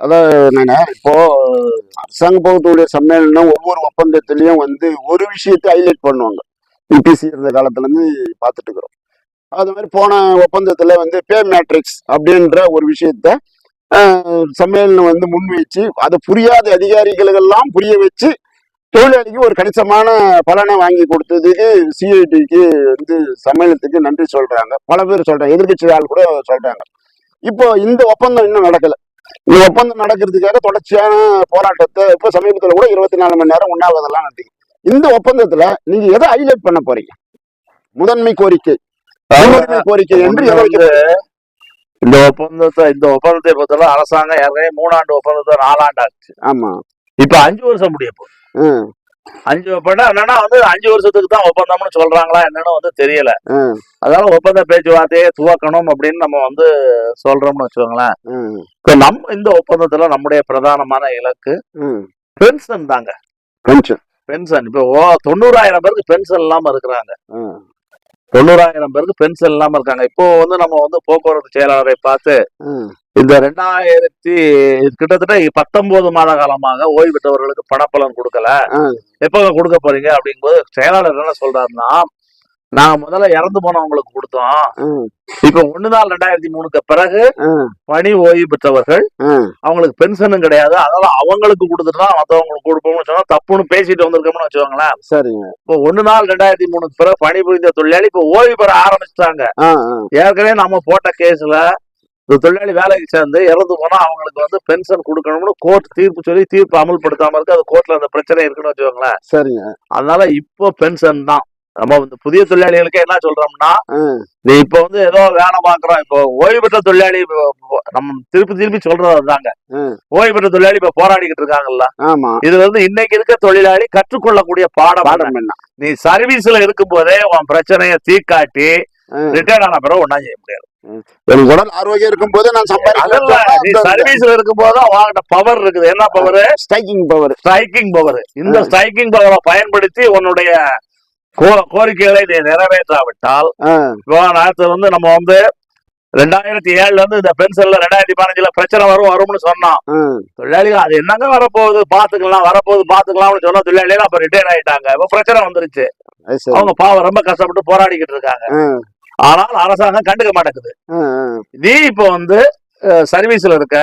அதாவது என்னன்னா இப்போ அரசாங்க போகக்கூடிய சம்மேளனம் ஒவ்வொரு ஒப்பந்தத்திலையும் வந்து ஒரு விஷயத்தை ஹைலைட் பண்ணுவாங்க. யூபிசி இருந்த காலத்துல இருந்து பார்த்துட்டு இருக்கிறோம். அது மாதிரி போன ஒப்பந்தத்துல வந்து பே மேட்ரிக்ஸ் அப்படின்ற ஒரு விஷயத்த சம்மேளனம் வந்து முன்வைச்சு அதை புரியாத அதிகாரிகளுக்கெல்லாம் புரிய வச்சு தொழிலாளிக்கு ஒரு கணிசமான பலனை வாங்கி கொடுத்ததுக்கு சிஐடிக்கு வந்து சம்மேளனத்துக்கு நன்றி சொல்றாங்க. பல பேர் சொல்றாங்க. எதிர்கட்சி ஆள் கூட சொல்றாங்க. இப்போ இந்த ஒப்பந்தம் இன்னும் நடக்கல. இந்த ஒப்பந்தம் நடக்கிறதுக்காக தொடர்ச்சியான போராட்டத்தை இப்போ சமீபத்தில் கூட இருபத்தி நாலு மணி நேரம் உண்ணாவிரதெல்லாம் நடத்தி. இந்த ஒப்பந்தத்துல நீங்க எதை ஹைலைட் பண்ண போறீங்க? முதன்மை கோரிக்கை கோரிக்கை என்று? இந்த ஒப்பந்தத்தை இந்த ஒப்பந்தத்தை பொறுத்தவரை அரசாங்கம் ஏற்கனவே மூணாண்டு ஒப்பந்தத்தை நாலாண்டு ஆச்சு. ஆமா. இப்ப அஞ்சு வருஷம் முடிய போகுது. அஞ்சு ஒப்பந்தம் என்னன்னா வந்து அஞ்சு வருஷத்துக்கு தான் ஒப்பந்தம்னு சொல்றாங்களா என்னன்னு வந்து தெரியல. அதனால ஒப்பந்த பேச்சுவார்த்தையை துவக்கணும் அப்படின்னு நம்ம வந்து சொல்றோம்னு வச்சுக்கோங்களேன். இப்ப நம்ம இந்த ஒப்பந்தத்துல நம்முடைய பிரதானமான இலக்கு. பென்ஷன் தாங்க. பென்ஷன். பென்ஷன். இப்போ ஓ தொண்ணூறாயிரம் பேருக்கு பென்ஷன் இல்லாம இருக்கிறாங்க. தொண்ணூறாயிரம் பேருக்கு பென்ஷன் இல்லாம இருக்காங்க. இப்போ வந்து நம்ம வந்து போக்குவரத்து செயலாளரை பார்த்து இந்த ரெண்டாயிரத்தி கிட்டத்தட்ட பத்தொன்பது மாத காலமாக ஓய்வு பெற்றவர்களுக்கு பணப்பலன் கொடுக்கல. எப்ப கொடுக்க போறீங்க அப்படிங்கும்போது செயலாளர் என்ன சொல்றாருன்னா நாங்க முதல்ல இறந்து போனவங்களுக்கு கொடுத்தோம். இப்ப ஒண்ணு நாள் ரெண்டாயிரத்தி மூணுக்கு பிறகு பணி ஓய்வு பெற்றவர்கள். அவங்களுக்கு பென்ஷனும் கிடையாது. அதனால அவங்களுக்கு கொடுத்துட்டா மத்தவங்களுக்கு கொடுப்போம்னு சொன்னா தப்புன்னு பேசிட்டு வந்திருக்கோம்னு வச்சுக்கோங்களேன். சரிங்க. இப்போ ஒண்ணு நாள் ரெண்டாயிரத்தி மூணுக்கு பிறகு பணிபுரிந்த தொழிலாளி இப்போ ஓய்வு பெற ஆரம்பிச்சிட்டாங்க. ஏற்கனவே நம்ம போட்ட கேஸ்ல இந்த தொழிலாளி வேலைக்கு சேர்ந்து இறந்து போனா அவங்களுக்கு வந்து பென்ஷன் கொடுக்கணும்னு கோர்ட் தீர்ப்பு சொல்லி தீர்ப்பு அமல்படுத்தாம இருக்கு. அது கோர்ட்ல அந்த பிரச்சனை இருக்குன்னு வச்சுக்கோங்களேன். சரிங்க. அதனால இப்போ பென்ஷன் தான். நம்ம இந்த புதிய தொழிலாளிகளுக்கு என்ன சொல்றோம்னா நீ இப்போ வந்து ஏதோ வேலை பாக்குறோம் இப்போ ஓய்வு பெற்ற தொழிலாளி நம்ம திருப்பி திருப்பி சொல்றது அதுதாங்க. ம். ஓய்வு பெற்ற தொழிலாளி இப்ப போராடிக்கிட்டு இருக்காங்கல்ல. ஆமா. இது வந்து இன்னைக்கு இருக்க தொழிலாளி கற்றுக்கொள்ளக்கூடிய பாடம்? பாடம் என்ன? நீ சர்வீஸ்ல இருக்கும் போதே உன் பிரச்சனைய தீக்காட்டி. ரிட்டையர்ட் ஆன பிறகு ஒன்னா செய்ய முடியாது. எனக்கு உடல் ஆரோக்கியம் இருக்கும் போது நான் சர்வீஸ்ல இருக்கும் போது உன்கிட்ட பவர் இருக்குது. என்ன power striking power striking power இந்த. ஸ்ட்ரைக்கிங் பவரை பயன்படுத்தி உன்னுடைய கோரிக்கைகளை நிறைவேற்றாவிட்டால் நேரத்து வந்து நம்ம வந்து ரெண்டாயிரத்தி ஏழுல இருந்து இந்த பென்ஷன்ல ரெண்டாயிரத்தி பதினஞ்சுல பிரச்சனை வரும் வரும்னு சொன்னோம் தொழிலாளிகள் அது என்னங்க வரப்போகுது? பாத்துக்கலாம் வரப்போகுது பாத்துக்கலாம்னு சொன்னா தொழிலாளிகள் அப்ப ரிட்டையர் ஆயிட்டாங்க. இப்ப பிரச்சனை வந்துருச்சு. அவங்க பாவம் ரொம்ப கஷ்டப்பட்டு போராடிக்கிட்டு இருக்காங்க. ஆனால் அரசாங்கம் கண்டுக்க மாட்டேங்குது. நீ இப்ப வந்து சர்வீஸ்ல இருக்க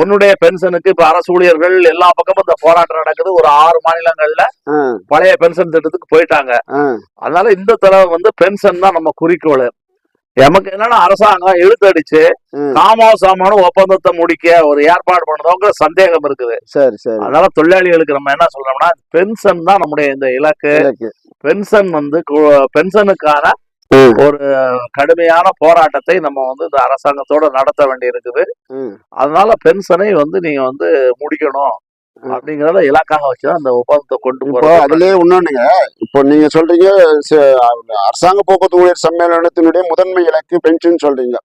உன்னுடைய பென்ஷனுக்கு இப்ப அரசு ஊழியர்கள் எல்லா பக்கமும் இந்த போராட்டம் நடக்குது. ஒரு ஆறு மாநிலங்கள்ல பழைய பென்ஷன் திட்டத்துக்கு போயிட்டாங்க. அதனால இந்த தடவை வந்து பென்ஷன் தான் நம்ம குறிக்கோள். நமக்கு என்னன்னா அரசாங்கம் இழுத்தடிச்சு ம். காமோ சாமான ஒப்பந்தத்தை முடிக்க ஒரு ஏற்பாடு பண்ணதோங்கிற சந்தேகம் இருக்குது. சரி சரி. அதனால தொழிலாளிகளுக்கு நம்ம என்ன சொல்றோம்னா பென்ஷன் தான் நம்முடைய இந்த இலக்கு. பென்ஷன் வந்து பென்ஷனுக்கான ஒரு கடுமையான போராட்டத்தை நம்ம வந்து இந்த அரசாங்கத்தோட நடத்த வேண்டி இருக்குது. அதனால பென்ஷனை வந்து நீங்க வந்து முடிக்கணும். அப்படிங்கறத இலக்காக வச்சுதான் அந்த ஒப்பந்தத்தை கொண்டு போறோம் அதுலயே இன்னொன்னுங்க இப்போ நீங்க சொல்றீங்க அரசாங்க போக்குவரத்து ஊழியர் சம்மேளனத்தினுடைய முதன்மை இலக்கு பென்ஷன் சொல்றீங்க.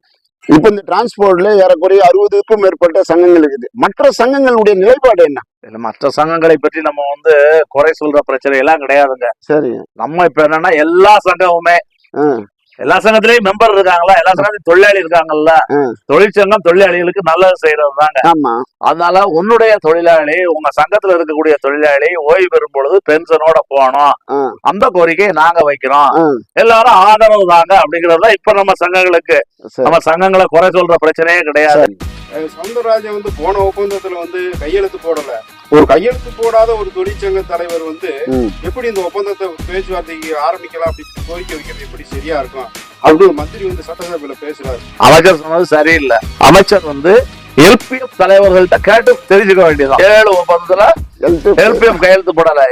இப்போ இந்த டிரான்ஸ்போர்ட்ல ஏறக்குறைய அறுபதுக்கும் மேற்பட்ட சங்கங்கள் இருக்குது. மற்ற சங்கங்களுடைய நிலைப்பாடு என்ன? இல்ல, மற்ற சங்கங்களை பற்றி நம்ம வந்து குறை சொல்ற பிரச்சனை எல்லாம் கிடையாதுங்க. சரி நம்ம இப்ப என்னன்னா எல்லா சங்கமுமே எல்லா சங்கத்திலயும் மெம்பர் இருக்காங்களா? எல்லா சங்கத்திலும் தொழிலாளி இருக்காங்கல்ல. தொழிற்சங்கம் தொழிலாளிகளுக்கு நல்லது செய்யறது தாங்க. அதனால உன்னுடைய தொழிலாளி உங்க சங்கத்துல இருக்கக்கூடிய தொழிலாளி ஓய்வு பெறும் பொழுது பென்ஷனோட போகணும். அந்த கோரிக்கையை நாங்க வைக்கிறோம். எல்லாரும் ஆதரவு தாங்க அப்படிங்கறத இப்ப நம்ம சங்கங்களுக்கு. நம்ம சங்கங்களை குறை சொல்ற பிரச்சனையே கிடையாது. சவுந்தரராஜன் வந்து போன ஒப்பந்தத்துல வந்து கையெழுத்து போடல. ஒரு கையெழுத்து போடாத ஒரு தொழிற்சங்க தலைவர் வந்து. எப்படி இந்த ஒப்பந்தத்தை பேச்சுவார்த்தைக்கு ஆரம்பிக்கலாம் அப்படின்னு கோரிக்கை வைக்கிறது எப்படி சரியா இருக்கும்? அப்படின்னு மந்திரி வந்து சட்டசபையில பேசுறாரு. அமைச்சர் சொன்னது சரியில்லை. அமைச்சர் வந்து எல்பிஎஃப் தலைவர்கள்ட்ட கேட்டு தெரிஞ்சுக்க வேண்டியதான் ஏழு ஒப்பந்தத்துல எல்பிஎஃப் கையெழுத்து போடல.